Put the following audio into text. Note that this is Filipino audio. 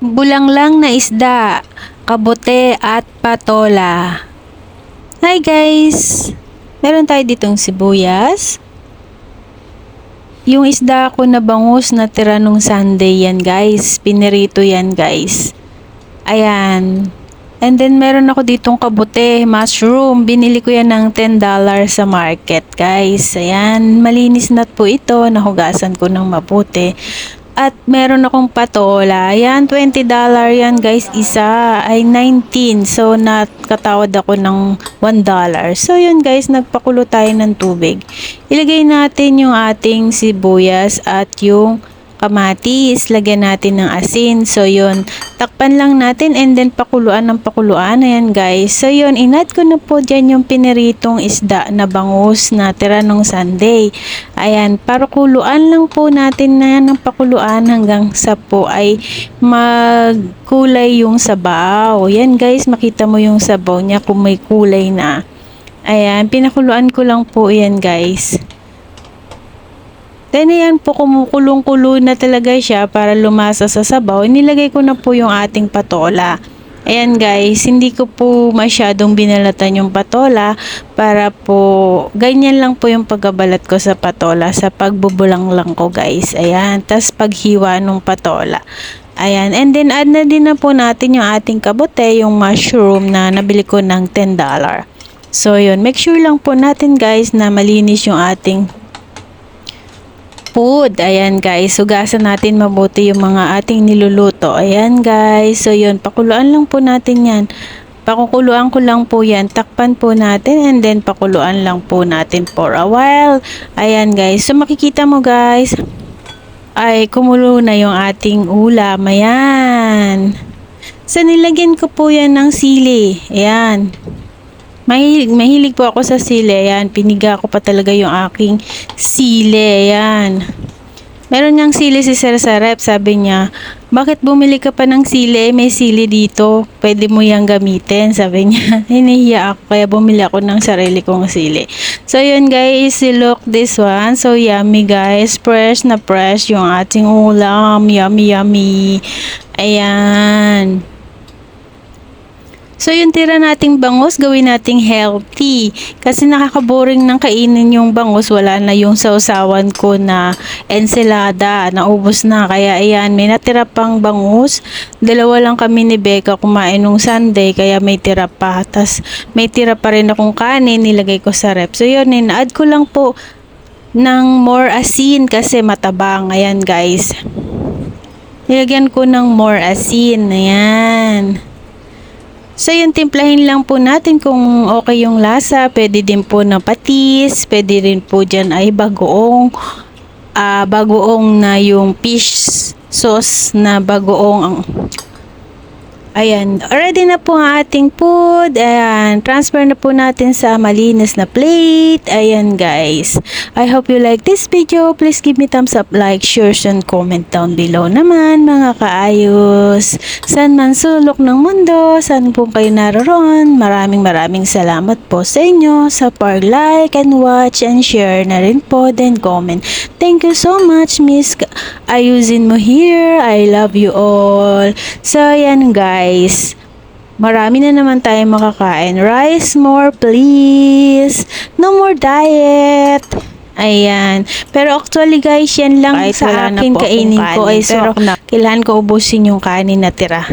bulanglang na isda, kabote at patola. Hi guys! Meron tayo ditong sibuyas. Yung isda ko na bangus na tira nung Sunday yan guys. Pinirito yan guys. Ayan. And then meron ako ditong kabote, mushroom. Binili ko yan ng $10 sa market guys. Ayan. Malinis na po ito. Nahugasan ko ng mabuti. At meron akong patola. Yan, $20 yan guys. Isa ay 19. So, nakatawad ako ng $1. So, yun guys, nagpakulo tayo ng tubig. Ilagay natin yung ating sibuyas at yung kamatis. Lagyan natin ng asin. So, yun. Takpan lang natin and then pakuluan ng pakuluan. Ayan, guys. So, yun. Inad ko na po dyan yung piniritong isda na bangus na tira nung Sunday. Ayan. Para kuluan lang po natin na ng pakuluan hanggang sa po ay magkulay yung sabaw. Yan, guys. Makita mo yung sabaw niya kung may kulay na. Ayan. Pinakuluan ko lang po yan, guys. Then ayan po kumukulong-kulo na talaga siya para lumasa sa sabaw. Nilagay ko na po yung ating patola. Ayan guys, hindi ko po masyadong binalatan yung patola para po ganyan lang po yung pagbabalat ko sa patola sa pagbubulang lang ko guys. Ayan, tas paghiwa ng patola. Ayan, and then add na din na po natin yung ating kabote, yung mushroom na nabili ko ng $10. So yun, make sure lang po natin guys na malinis yung ating food. Ayan guys, hugasan natin mabuti yung mga ating niluluto. Ayan guys, so yun, pakuluan lang po natin yan. Pakukuluan ko lang po yan. Takpan po natin and then pakuluan lang po natin for a while. Ayan guys, so makikita mo guys, ay kumulo na yung ating ulam. Ayan. So nilagyan ko po yan ng sili. Ayan. Mahilig, mahilig po ako sa sili. Ayan, piniga ko pa talaga yung aking sili. Ayan. Meron niyang sili si Sir Sarep. Sabi niya, bakit bumili ka pa ng sili? May sili dito. Pwede mo yang gamitin. Sabi niya, hinihiya ako. Kaya bumili ako ng sarili kong sili. So, yun guys. Look this one. So, yummy guys. Fresh na fresh yung ating ulam. Yummy, yummy. Ayan. So, yung tira nating bangus, gawin nating healthy. Kasi nakakaboring ng kainin yung bangus. Wala na yung sausawan ko na ensalada. Naubos na. Kaya, ayan, may natira pang bangus. Dalawa lang kami ni Becca kumain nung Sunday. Kaya may tira pa. Tapos, may tira pa rin akong kanin. Nilagay ko sa rep. So, yun, ina-add ko lang po ng more asin kasi matabang. Ayan, guys. Nilagyan ko ng more asin. Ayan. So, yung timplahin lang po natin kung okay yung lasa. Pwede din po na patis. Pwede rin po dyan ay bagoong. ah bagoong na yung fish sauce na bagoong ang Ayan, ready na po ang ating food. Ayan, transfer na po natin sa malinis na plate. Ayan guys. I hope you like this video. Please give me thumbs up, like, share, and comment down below naman mga kaayos. San man sulok ng mundo, saan po kayo naroon. Maraming maraming salamat po sa inyo sa pag-like and watch and share na rin po, then comment. Thank you so much, Miss Ayusin mo here. I love you all. So, ayan guys. Marami na naman tayo makakain. Rice more, please. No more diet. Ayan. Pero actually guys, yan lang Kahit sa akin kainin ko. Ay, so, pero kailangan ko ubusin yung kanin na tira.